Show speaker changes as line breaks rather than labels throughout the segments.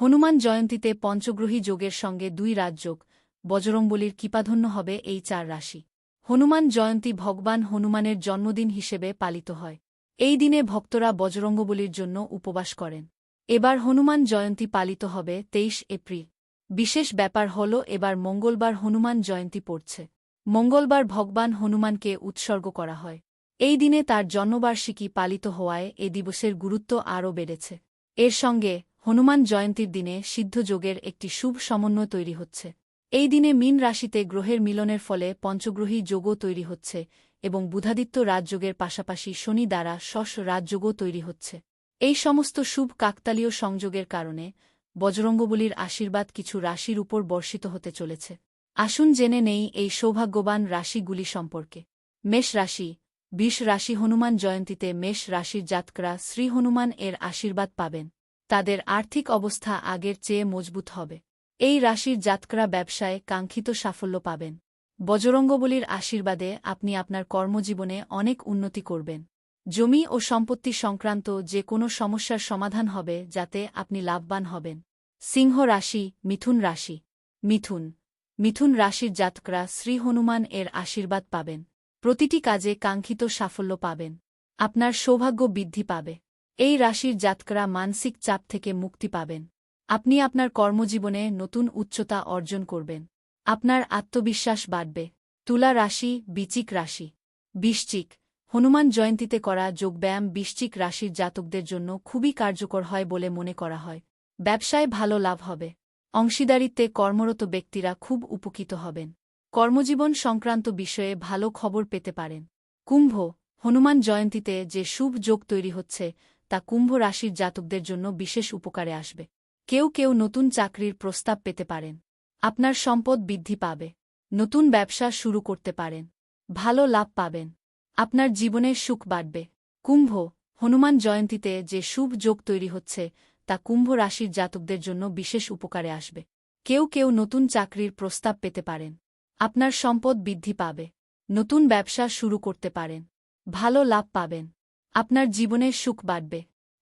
হনুমান জয়ন্তীতে পঞ্চগ্রহী যোগের সঙ্গে দুই রাজযোগ, বজরংবলির কৃপাধন্য হবে এই চার রাশি। হনুমান জয়ন্তী ভগবান হনুমানের জন্মদিন হিসেবে পালিত হয়। এই দিনে ভক্তরা বজরঙ্গবলির জন্য উপবাস করেন। এবার হনুমান জয়ন্তী পালিত হবে তেইশ এপ্রিল। বিশেষ ব্যাপার হল এবার মঙ্গলবার হনুমান জয়ন্তী পড়ছে। মঙ্গলবার ভগবান হনুমানকে উৎসর্গ করা হয়। এই দিনে তার জন্মবার্ষিকী পালিত হওয়ায় এ দিবসের গুরুত্ব আরও বেড়েছে। এর সঙ্গে হনুমান জয়ন্তীর দিনে সিদ্ধযোগের একটি শুভ সমন্বয় তৈরি হচ্ছে। এই দিনে মীন রাশিতে গ্রহের মিলনের ফলে পঞ্চগ্রহী যোগও তৈরি হচ্ছে এবং বুধাদিত্য রাজযোগের পাশাপাশি শনি দ্বারা শস রাজযোগও তৈরি হচ্ছে। এই সমস্ত শুভ কাকতালীয় সংযোগের কারণে বজরঙ্গবলির আশীর্বাদ কিছু রাশির উপর বর্ষিত হতে চলেছে। আসুন জেনে নেই এই সৌভাগ্যবান রাশিগুলি সম্পর্কে। মেষ রাশি, বিষ রাশি হনুমান জয়ন্তীতে মেষ রাশির জাতকরা শ্রী হনুমান এর আশীর্বাদ পাবেন। তাদের আর্থিক অবস্থা আগের চেয়ে মজবুত হবে। এই রাশির জাতকরা ব্যবসায় কাঙ্ক্ষিত সাফল্য পাবেন। বজরঙ্গবলির আশীর্বাদে আপনি আপনার কর্মজীবনে অনেক উন্নতি করবেন। জমি ও সম্পত্তি সংক্রান্ত যে কোনো সমস্যার সমাধান হবে যাতে আপনি লাভবান হবেন। সিংহ রাশি, মিথুন রাশি। মিথুন। মিথুন রাশির জাতকরা শ্রী হনুমান এর আশীর্বাদ পাবেন। প্রতিটি কাজে কাঙ্ক্ষিত সাফল্য পাবেন। আপনার সৌভাগ্য বৃদ্ধি পাবে। এই রাশির জাতকরা মানসিক চাপ থেকে মুক্তি পাবেন। আপনি আপনার কর্মজীবনে নতুন উচ্চতা অর্জন করবেন। আপনার আত্মবিশ্বাস বাড়বে। তুলা রাশি বিচিক রাশি। বৃশ্চিক, হনুমান জয়ন্তীতে করা যোগব্যায়াম বৃশ্চিক রাশির জাতকদের জন্য খুবই কার্যকর হয় বলে মনে করা হয়। ব্যবসায় ভালো লাভ হবে। অংশীদারিত্বে কর্মরত ব্যক্তিরা খুব উপকৃত হবেন। কর্মজীবন সংক্রান্ত বিষয়ে ভালো খবর পেতে পারেন। কুম্ভ, হনুমান জয়ন্তীতে যে শুভ যোগ তৈরি হচ্ছে তা কুম্ভ রাশির জাতকদের জন্য বিশেষ উপকারে আসবে। কেউ কেউ নতুন চাকরির প্রস্তাব পেতে পারেন। আপনার সম্পদ বৃদ্ধি পাবে। নতুন ব্যবসা শুরু করতে পারেন। ভালো লাভ পাবেন। আপনার জীবনে সুখ বাড়বে। কুম্ভ, হনুমান জয়ন্তীতে যে শুভ যোগ তৈরি হচ্ছে, তা কুম্ভ রাশির জাতকদের জন্য বিশেষ উপকারে আসবে। কেউ কেউ নতুন চাকরির প্রস্তাব পেতে পারেন। আপনার সম্পদ বৃদ্ধি পাবে। নতুন ব্যবসা শুরু করতে পারেন। ভালো লাভ পাবেন। আপনার জীবনের সুখ বাড়বে।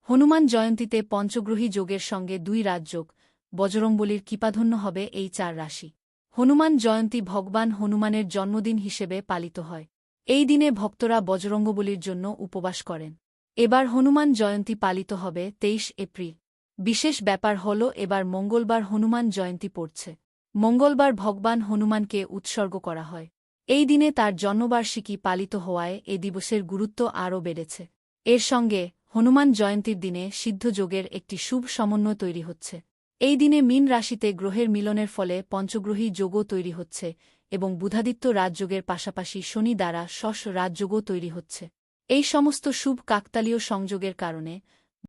হনুমান জয়ন্তীতে পঞ্চগ্রহী যোগের সঙ্গে দুই রাজযোগ বজরংবলির কৃপাধন্য হবে এই চার রাশি। হনুমান জয়ন্তী ভগবান হনুমানের জন্মদিন হিসেবে পালিত হয়। এই দিনে ভক্তরা বজরঙ্গবলির জন্য উপবাস করেন। এবার হনুমান জয়ন্তী পালিত হবে তেইশ এপ্রিল। বিশেষ ব্যাপার হল এবার মঙ্গলবার হনুমান জয়ন্তী পড়ছে। মঙ্গলবার ভগবান হনুমানকে উৎসর্গ করা হয়। এই দিনে তার জন্মবার্ষিকী পালিত হওয়ায় এ দিবসের গুরুত্ব আরও বেড়েছে। এর সঙ্গে হনুমান জয়ন্তীর দিনে সিদ্ধযোগের একটি শুভ সমন্বয় তৈরি হচ্ছে। এই দিনে মিন রাশিতে গ্রহের মিলনের ফলে পঞ্চগ্রহী যোগও তৈরি হচ্ছে এবং বুধাদিত্য রাজযোগের পাশাপাশি শনি দ্বারা শস রাজযোগও তৈরি হচ্ছে। এই সমস্ত শুভ কাকতালীয় সংযোগের কারণে